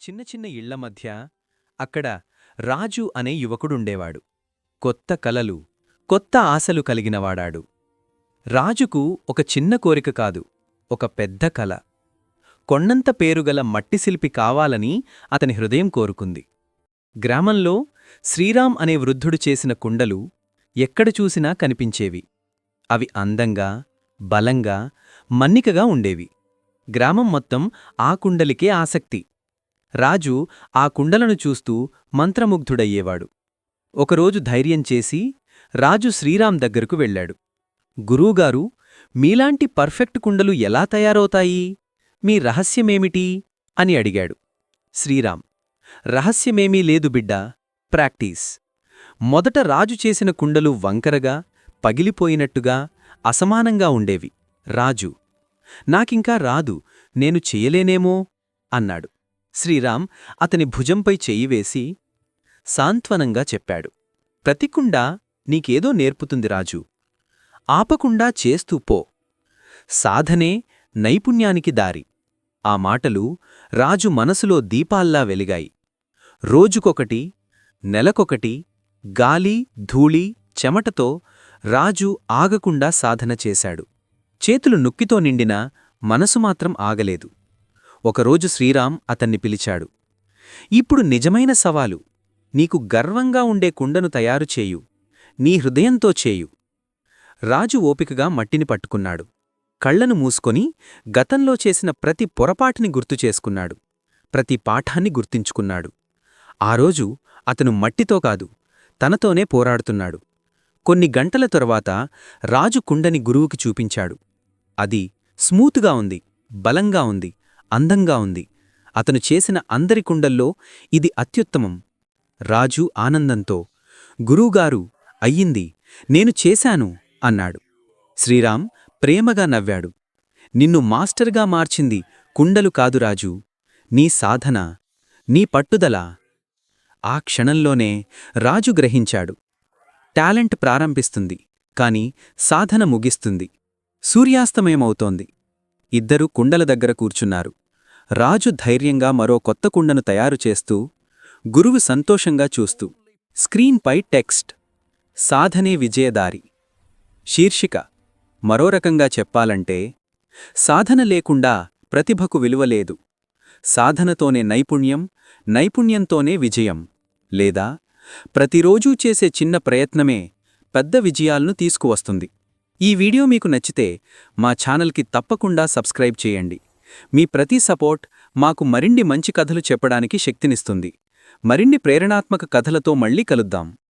చిన్న చిన్న ఇళ్ళ మధ్య అక్కడ రాజు అనే యువకుడుండేవాడు. కొత్త కలలు కొత్త ఆశలు కలిగినవాడాడు. రాజుకు ఒక చిన్న కోరిక కాదు ఒక పెద్ద కల. కొండంత పేరుగల మట్టిశిల్పి కావాలని అతని హృదయం కోరుకుంది. గ్రామంలో శ్రీరామ్ అనే వృద్ధుడు చేసిన కుండలు ఎక్కడ చూసినా కనిపించేవి. అవి అందంగా బలంగా మన్నికగా ఉండేవి. గ్రామం మొత్తం ఆ కుండలికే ఆసక్తి. రాజు ఆ కుండలను చూస్తూ మంత్రముగ్ధుడయ్యేవాడు. ఒకరోజు ధైర్యం చేసి రాజు శ్రీరామ్ దగ్గరకు వెళ్ళాడు. గురూగారు మీలాంటి పర్ఫెక్ట్ కుండలు ఎలా తయారవుతాయి? మీ రహస్యమేమిటి? అని అడిగాడు. శ్రీరామ్ రహస్యమేమీ లేదు బిడ్డా ప్రాక్టీస్. మొదట రాజు చేసిన కుండలు వంకరగా పగిలిపోయినట్టుగా అసమానంగా ఉండేవి. రాజు నాకింకా రాదు నేను చెయ్యలేనేమో అన్నాడు. శ్రీరామ్ అతని భుజంపై చెయ్యివేసి సాంత్వనంగా చెప్పాడు. ప్రతికుండా నీకేదో నేర్పుతుంది రాజు. ఆపకుండా చేస్తూ పో. సాధనే నైపుణ్యానికి దారి. ఆ మాటలు రాజు మనసులో దీపాల్లా వెలిగాయి. రోజుకొకటి నెలకొకటి గాలి ధూళి చెమటతో రాజు ఆగకుండా సాధన చేశాడు. చేతులు నొక్కితో నిండినా మనసు మాత్రం ఆగలేదు. ఒకరోజు శ్రీరామ్ అతన్ని పిలిచాడు. ఇప్పుడు నిజమైన సవాలు. నీకు గర్వంగా ఉండే కుండను తయారు చేయు. నీ హృదయంతో చేయు. రాజు ఓపికగా మట్టిని పట్టుకున్నాడు. కళ్ళను మూసుకొని గతంలో చేసిన ప్రతి పొరపాటిని గుర్తుచేసుకున్నాడు ప్రతి పాఠాన్ని గుర్తించుకున్నాడు. ఆ రోజు అతను మట్టితో కాదు తనతోనే పోరాడుతున్నాడు. కొన్ని గంటల తరువాత రాజు కుండని గురువుకి చూపించాడు. అది స్మూత్గా ఉంది బలంగా ఉంది. అందంగా ఉంది. అతను చేసిన అందరి కుండల్లో ఇది అత్యుత్తమం. రాజు ఆనందంతో గురూగారు అయ్యింది. నేను చేశాను అన్నాడు. శ్రీరామ్ ప్రేమగా నవ్వాడు. నిన్ను మాస్టర్గా మార్చింది కుండలు కాదు రాజు. నీ సాధన నీ పట్టుదల ఆ క్షణంలోనే రాజు గ్రహించాడు. టాలెంట్ ప్రారంభిస్తుంది కాని సాధన ముగిస్తుంది. సూర్యాస్తమయమవుతోంది. ఇద్దరూ కుండల దగ్గర కూర్చున్నారు. రాజు ధైర్యంగా మరో కొత్త కుండను తయారు చేస్తూ గురువు సంతోషంగా చూస్తూ స్క్రీన్పై టెక్స్ట్ సాధనే విజయదారి. శీర్షిక మరో రకంగా చెప్పాలంటే సాధన లేకుండా ప్రతిభకు విలువలేదు సాధనతోనే నైపుణ్యం నైపుణ్యంతోనే విజయం. లేదా ప్రతిరోజూ చేసే చిన్న ప్రయత్నమే పెద్ద విజయాలను తీసుకువస్తుంది. ఈ వీడియో మీకు నచ్చితే మా ఛానల్కి తప్పకుండా సబ్స్క్రైబ్ చేయండి. మీ ప్రతి సపోర్ట్ మాకు మరిన్ని మంచి కథలు చెప్పడానికి శక్తినిస్తుంది. మరిన్ని ప్రేరణాత్మక కథలతో మళ్ళీ కలుద్దాం.